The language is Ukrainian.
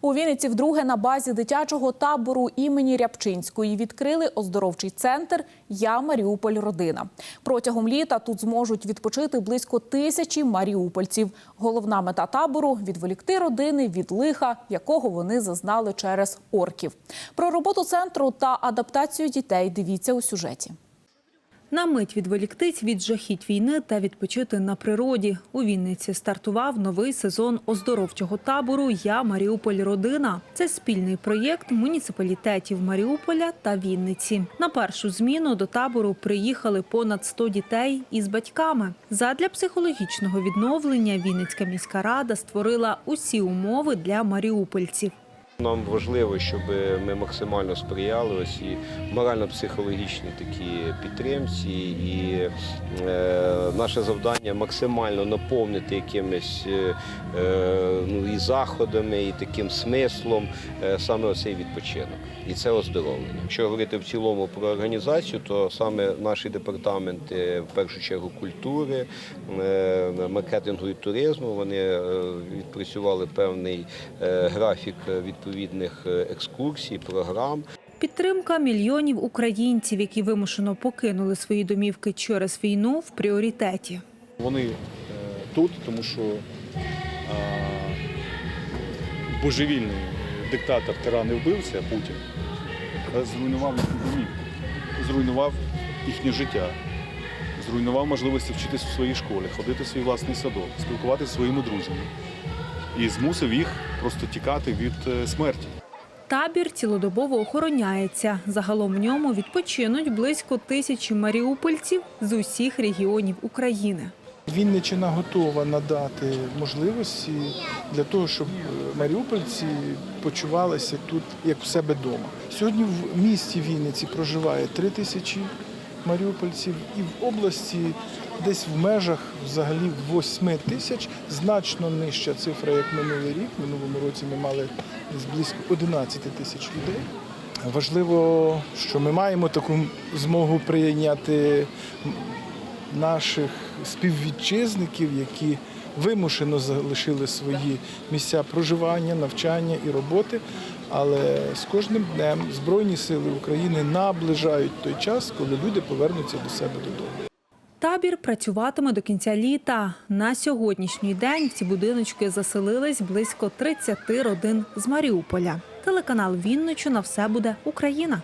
У Вінниці вдруге на базі дитячого табору імені Рябчинської відкрили оздоровчий центр Я Маріуполь Родина. Протягом літа тут зможуть відпочити близько тисячі маріупольців. Головна мета табору відволікти родини від лиха, якого вони зазнали через орків. Про роботу центру та адаптацію дітей дивіться у сюжеті. На мить відволіктись від жахіть війни та відпочити на природі. У Вінниці стартував новий сезон оздоровчого табору Я Маріуполь Родина. Це спільний проєкт муніципалітетів Маріуполя та Вінниці. На першу зміну до табору приїхали понад 100 дітей із батьками. Задля психологічного відновлення Вінницька міська рада створила усі умови для маріупольців. Нам важливо, щоб ми максимально сприяли ось і морально-психологічні такі підтримці. І е, наше завдання максимально наповнити якимись е, е, ну, і заходами, і таким смислом е, саме оцей відпочинок. І це оздоровлення. Якщо говорити в цілому про організацію, то саме наші департаменти, в першу чергу культури, е, маркетингу і туризму, вони е, відпрацювали певний е, графік відповідних е, екскурсій, програм. Підтримка мільйонів українців, які вимушено покинули свої домівки через війну, в пріоритеті. Вони е, тут, тому що е, божевільний диктатор, тиран і вбивця Путін е, зруйнував зруйнував їхнє життя, зруйнував можливості вчитися в своїй школі, ходити в свій власний садок, спілкуватися зі своїми друзями і змусив їх просто тікати від е, смерті. Табір цілодобово охороняється. Загалом в ньому відпочинуть близько тисячі маріупольців з усіх регіонів України. Вінниччина готова надати можливості для того, щоб е, маріупольці почувалися тут як в себе вдома. Сьогодні в місті Вінниці проживає три тисячі маріупольців, і в області десь в межах взагалі 8 тисяч, значно нижча цифра, як минулий рік. Минулому році ми мали близько 11 тисяч людей. Важливо, що ми маємо таку змогу прийняти наших співвітчизників, які вимушено залишили свої місця проживання, навчання і роботи. Але з кожним днем Збройні сили України наближають той час, коли люди повернуться до себе додому. Табір працюватиме до кінця літа. На сьогоднішній день в ці будиночки заселились близько 30 родин з Маріуполя. Телеканал Вінничу на все буде Україна.